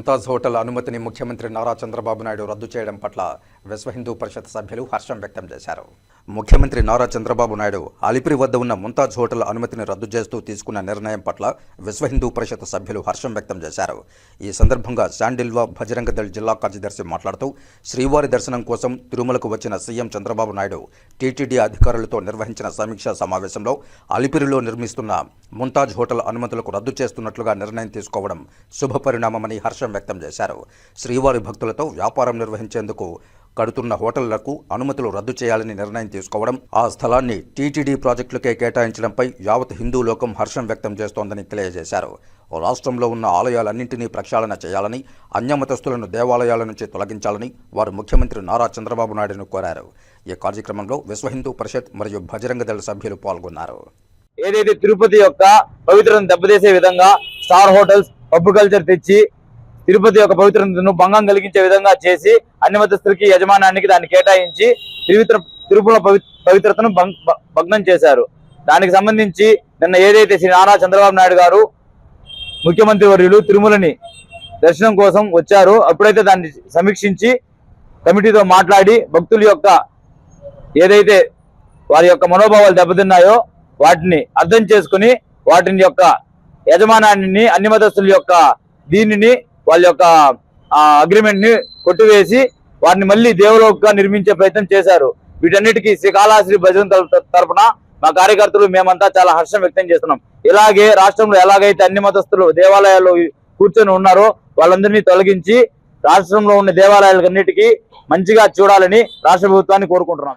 Mumtaz hotel అనుమతిని ముఖ్యమంత్రి నారా చంద్రబాబు నాయుడు రద్దు చేయడం పట్ల విశ్వ హిందూ పరిషత్ సభ్యులు హర్షం వ్యక్తం చేశారు. ముఖ్యమంత్రి నారా చంద్రబాబు నాయుడు అలిపిరి వద్ద ఉన్న ముంతాజ్ హోటల్ అనుమతిని రద్దు చేస్తూ తీసుకున్న నిర్ణయం పట్ల విశ్వ హిందూ పరిషత్ సభ్యులు హర్షం వ్యక్తం చేశారు. ఈ సందర్భంగా శాండిల్వా బజరంగ దళ్ జిల్లా కార్యదర్శి మాట్లాడుతూ శ్రీవారి దర్శనం కోసం తిరుమలకు వచ్చిన సీఎం చంద్రబాబు నాయుడు టీటీడీ అధికారులతో నిర్వహించిన సమీక్షా సమావేశంలో అలిపిరిలో నిర్మిస్తున్న ముంతాజ్ హోటల్ అనుమతులకు రద్దు చేస్తున్నట్లుగా నిర్ణయం తీసుకోవడం శుభ పరిణామమని హర్షం వ్యక్తం చేశారు. శ్రీవారి భక్తులతో వ్యాపారం నిర్వహించేందుకు కడుతున్న హోటళ్ళకు అనుమతులు రద్దు చేయాలని నిర్ణయం తీసుకోవడం ఆ స్థలాన్ని టీటీడీ ప్రాజెక్టులకే కేటాయించడంపై యావత్ హిందూ లోకం హర్షం వ్యక్తం చేస్తోందని తెలియజేశారు. రాష్ట్రంలో ఉన్న ఆలయాలన్నింటినీ ప్రక్షాళన చేయాలని అన్యమతస్తులను దేవాలయాల నుంచి తొలగించాలని వారు ముఖ్యమంత్రి నారా చంద్రబాబు నాయుడును కోరారు. ఈ కార్యక్రమంలో విశ్వ హిందూ పరిషత్ మరియు బజరంగ దళ సభ్యులు పాల్గొన్నారు. ఏదైతే తిరుపతి యొక్క పవిత్రను దెబ్బతీసే విధంగా స్టార్ హోటల్స్ పబ్ కల్చర్ తెచ్చి తిరుపతి యొక్క పవిత్రతను భంగం కలిగించే విధంగా చేసి అన్ని మతస్థులకి యజమానానికి దాన్ని కేటాయించి తిరువిత్ర తిరుపతి పవి- పవిత్రతను భంగ్- భగ్నం చేశారు. దానికి సంబంధించి నిన్న ఏదైతే శ్రీ నారా చంద్రబాబు నాయుడు గారు ముఖ్యమంత్రి వర్యులు తిరుమలని దర్శనం కోసం వచ్చారు అప్పుడైతే దాన్ని సమీక్షించి కమిటీతో మాట్లాడి భక్తుల యొక్క ఏదైతే వారి యొక్క మనోభావాలు దెబ్బతిన్నాయో వాటిని అర్థం చేసుకుని వాటిని యొక్క యజమానాన్ని అన్ని మతస్థుల యొక్క దీనిని వాళ్ళ యొక్క అగ్రిమెంట్ని కొట్టివేసి వారిని మళ్ళీ దేవలోకగా నిర్మించే ప్రయత్నం చేశారు. వీటన్నిటికీ శ్రీకాళహస్తి భజన తర- తరపున మా కార్యకర్తలు మేమంతా చాలా హర్షం వ్యక్తం చేస్తున్నాం. ఇలాగే రాష్ట్రంలో ఎలాగైతే అన్ని మతస్థులు దేవాలయాల్లో కూర్చొని ఉన్నారో వాళ్ళందరినీ తొలగించి రాష్ట్రంలో ఉన్న దేవాలయాలన్నిటికీ మంచిగా చూడాలని రాష్ట్ర ప్రభుత్వాన్ని కోరుకుంటున్నాం.